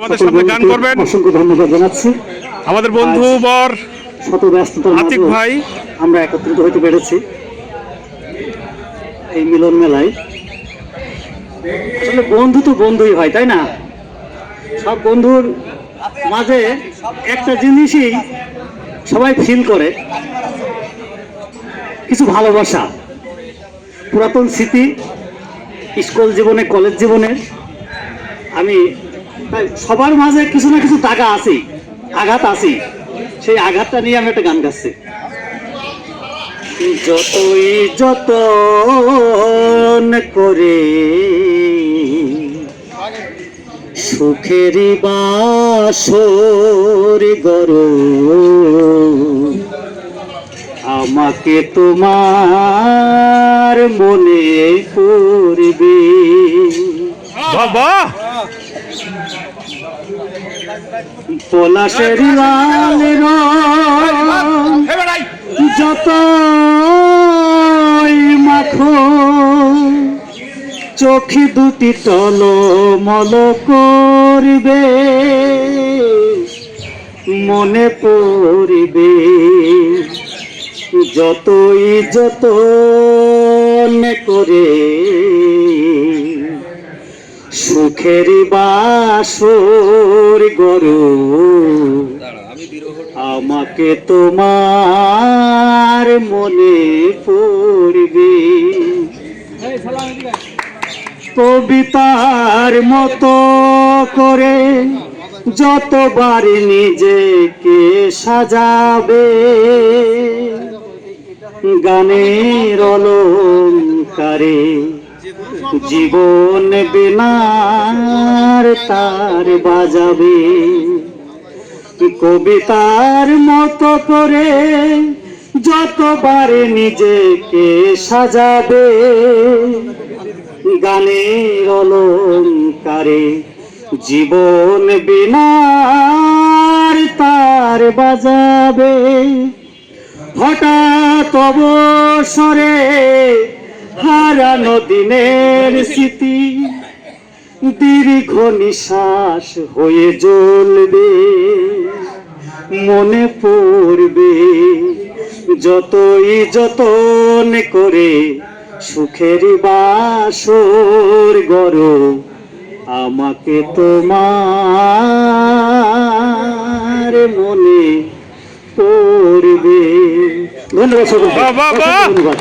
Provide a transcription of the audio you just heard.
আমাদের সাথে গান করবেন। অসংখ্য ধন্যবাদ জানাচ্ছি। আমাদের বন্ধু বর শত ব্যস্ততার আতিক ভাই। আমরা একত্রিত হতে পেরেছি। এই মিলন মেলায়। আসলে বন্ধু তো বন্ধুই হয় তাই না? সব বন্ধুর মাঝে একটা জিনিসই সবাই ফিল করে। কিছু ভালোবাসা। পুরাতন স্মৃতি স্কুল জীবনে কলেজ জীবনের আমি সবার মাঝে কিছু না কিছু টাকা আছে আঘাত আছে সেই আঘাতটা নিয়ে আমি একটা গান গাচ্ছি। যতই যত করে সুখেরই বাসর গর আমাকে তোমার মনে করবে। বাহ। পলাশের লাল যত মাখো চোখে দুটি টল মল করবে মনে পড়বে যতই যত করে সুখের বাসর গরু। আমাকে তোমার মনে পড়বে। কবিতার মতো করে যতবার নিজেকে সাজাবে। গানের অলঙ্কারে জীবন বিনার তার বাজাবে। কবিতার মতো করে যতবার নিজেকে সাজাবে, গানের অলঙ্কারে জীবন বিনার তার বাজাবে। হঠাৎ অবসরে হারানো দিনের স্মৃতি দীর্ঘ নিঃশ্বাস হয়ে জ্বলবে। মনে পড়বে যতই যতন করে সুখের বাসর গর আমাকে তোমার মনে পড়বে। ধন্যবাদ ধন্যবাদ।